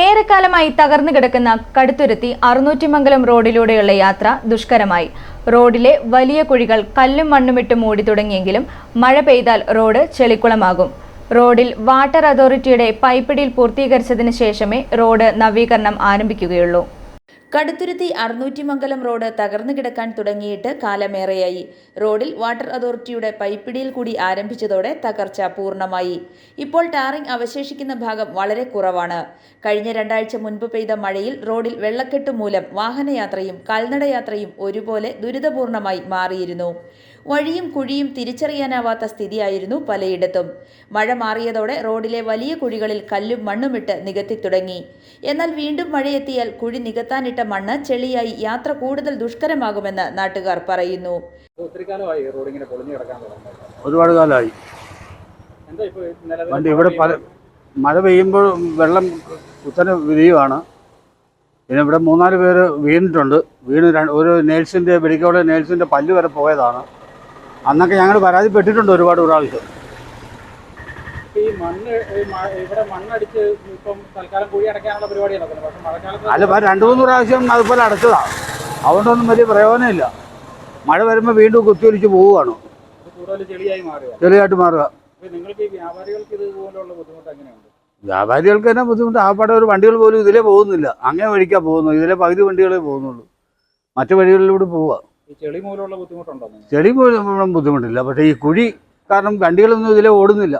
ഏറെക്കാലമായി തകർന്നു കിടക്കുന്ന കടുത്തുരുത്തി അറുന്നൂറ്റിമംഗലം റോഡിലൂടെയുള്ള യാത്ര ദുഷ്കരമായി. റോഡിലെ വലിയ കുഴികൾ കല്ലും മണ്ണുമിട്ട് മൂടി തുടങ്ങിയെങ്കിലും മഴ പെയ്താൽ റോഡ് ചെളിക്കുളമാകും. റോഡിൽ വാട്ടർ അതോറിറ്റിയുടെ പൈപ്പിടിയിൽ പൂർത്തീകരിച്ചതിന് ശേഷമേ റോഡ് നവീകരണം ആരംഭിക്കുകയുള്ളൂ. കടുത്തുരുത്തി അറുന്നൂറ്റിമംഗലം റോഡ് തകർന്നു കിടക്കാൻ തുടങ്ങിയിട്ട് കാലമേറെയായി. റോഡിൽ വാട്ടർ അതോറിറ്റിയുടെ പൈപ്പിടിയിൽ കൂടി ആരംഭിച്ചതോടെ തകർച്ച പൂർണമായി. ഇപ്പോൾ ടാറിംഗ് അവശേഷിക്കുന്ന ഭാഗം വളരെ കുറവാണ്. കഴിഞ്ഞ രണ്ടാഴ്ച മുൻപ് പെയ്ത മഴയിൽ റോഡിൽ വെള്ളക്കെട്ട് മൂലം വാഹനയാത്രയും കാൽനടയാത്രയും ഒരുപോലെ ദുരിതപൂർണമായി മാറിയിരുന്നു. വഴിയും കുഴിയും തിരിച്ചറിയാനാവാത്ത സ്ഥിതിയായിരുന്നു പലയിടത്തും. മഴ മാറിയതോടെ റോഡിലെ വലിയ കുഴികളിൽ കല്ലും മണ്ണുമിട്ട് നികത്തി തുടങ്ങി. എന്നാൽ വീണ്ടും മഴയെത്തിയാൽ കുഴി നികത്താനിട്ട മണ്ണ് ചെളിയായി യാത്ര കൂടുതൽ ദുഷ്കരമാകുമെന്ന് നാട്ടുകാർ പറയുന്നു. ഒരുപാട് കാലമായി. വണ്ടി ഇവിടെ പല മഴ പെയ്യുമ്പോൾ വെള്ളം കുത്തനെ വിരിയുവാണ് പിന്നെ ഇവിടെ മൂന്നാൽ പേര് വീണിട്ടുണ്ട്. വീണ് ഒരു നേഴ്സിന്റെ മെഡിക്കോളെ നേഴ്സിന്റെ പല്ല് വരെ പോയതാണ്. അന്നൊക്കെ ഞങ്ങൾ പരാതിപ്പെട്ടിട്ടുണ്ട് ഒരുപാട് പ്രാവശ്യം അല്ല ഇപ്പം രണ്ട് മൂന്ന് പ്രാവശ്യം അതുപോലെ അടച്ചതാണ് അതുകൊണ്ടൊന്നും വലിയ പ്രയോജനമില്ല. മഴ വരുമ്പോൾ വീണ്ടും കുത്തിയൊലിച്ച് പോവുകയാണ്. ചെളിയായിട്ട് മാറുക. വ്യാപാരികൾക്ക് തന്നെ ബുദ്ധിമുട്ട്. ആപ്പാടെ ഒരു വണ്ടികൾ പോലും ഇതിലേ പോകുന്നില്ല. അങ്ങനെ വഴിക്കാണ് പോകുന്നത്. ഇതിലെ പകുതി വണ്ടികളെ പോകുന്നുള്ളൂ. മറ്റു വഴികളിലൂടെ പോവുക. ചെളി മൂലമുള്ള ബുദ്ധിമുട്ടുണ്ടോ ചെളി പോലും ബുദ്ധിമുട്ടില്ല. പക്ഷേ ഈ കുഴി കാരണം വണ്ടികളൊന്നും ഇതിലെ ഓടുന്നില്ല.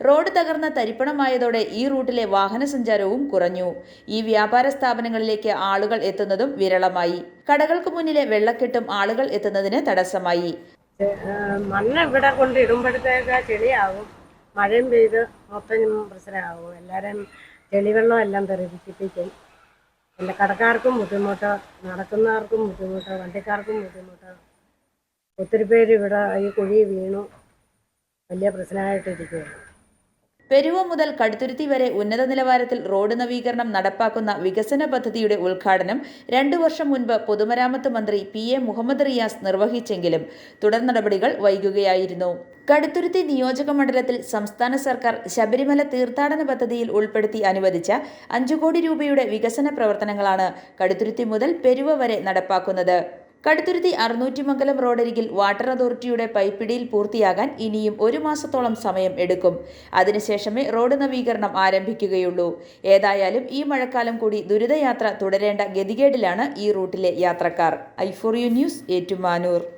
റോഡ് തകർന്ന തരിപ്പണമായതോടെ ഈ റൂട്ടിലെ വാഹന സഞ്ചാരവും കുറഞ്ഞു. ഈ വ്യാപാര സ്ഥാപനങ്ങളിലേക്ക് ആളുകൾ എത്തുന്നതും വിരളമായി. കടകൾക്ക് മുന്നിലെ വെള്ളക്കെട്ടും ആളുകൾ എത്തുന്നതിന് തടസ്സമായി. മണ്ണ് ഇവിടെ കൊണ്ട് ഇടുമ്പോഴത്തേക്ക് ചെളിയാവും. മഴയും പെയ്ത് മൊത്തം പ്രശ്നമാകും എല്ലാവരും ചെളിവെള്ളം എല്ലാം തെറിപ്പിച്ചിപ്പിക്കും പിന്നെ കടക്കാർക്കും ബുദ്ധിമുട്ട് നടക്കുന്നവർക്കും ബുദ്ധിമുട്ട് വണ്ടിക്കാർക്കും ബുദ്ധിമുട്ട്. ഒത്തിരി പേര് ഇവിടെ ഈ കുഴി വീണു. വലിയ പ്രശ്നമായിട്ടിരിക്കുകയാണ്. പെരുവ മുതൽ കടുത്തുരുത്തി വരെ ഉന്നത നിലവാരത്തിൽ റോഡ് നവീകരണം നടപ്പാക്കുന്ന വികസന പദ്ധതിയുടെ ഉദ്ഘാടനം രണ്ടു വർഷം മുൻപ് പൊതുമരാമത്ത് മന്ത്രി പി എ മുഹമ്മദ് റിയാസ് നിർവഹിച്ചെങ്കിലും തുടർ നടപടികൾ വൈകുകയായിരുന്നു. കടുത്തുരുത്തി നിയോജക മണ്ഡലത്തിൽ സംസ്ഥാന സർക്കാർ ശബരിമല തീർത്ഥാടന പദ്ധതിയിൽ ഉൾപ്പെടുത്തി അനുവദിച്ച അഞ്ചു കോടി രൂപയുടെ വികസന പ്രവർത്തനങ്ങളാണ് കടുത്തുരുത്തി മുതൽ പെരുവ വരെ നടപ്പാക്കുന്നത്. കടുത്തുരുത്തി അറുന്നൂറ്റിമംഗലം റോഡരികിൽ വാട്ടർ അതോറിറ്റിയുടെ പൈപ്പിടിയിൽ പൂർത്തിയാകാൻ ഇനിയും ഒരു മാസത്തോളം സമയം എടുക്കും. അതിനുശേഷമേ റോഡ് നവീകരണം ആരംഭിക്കുകയുള്ളൂ. ഏതായാലും ഈ മഴക്കാലം കൂടി ദുരിതയാത്ര തുടരേണ്ട ഗതികേടിലാണ് ഈ റൂട്ടിലെ യാത്രക്കാർ. I for you news Ettumanoor.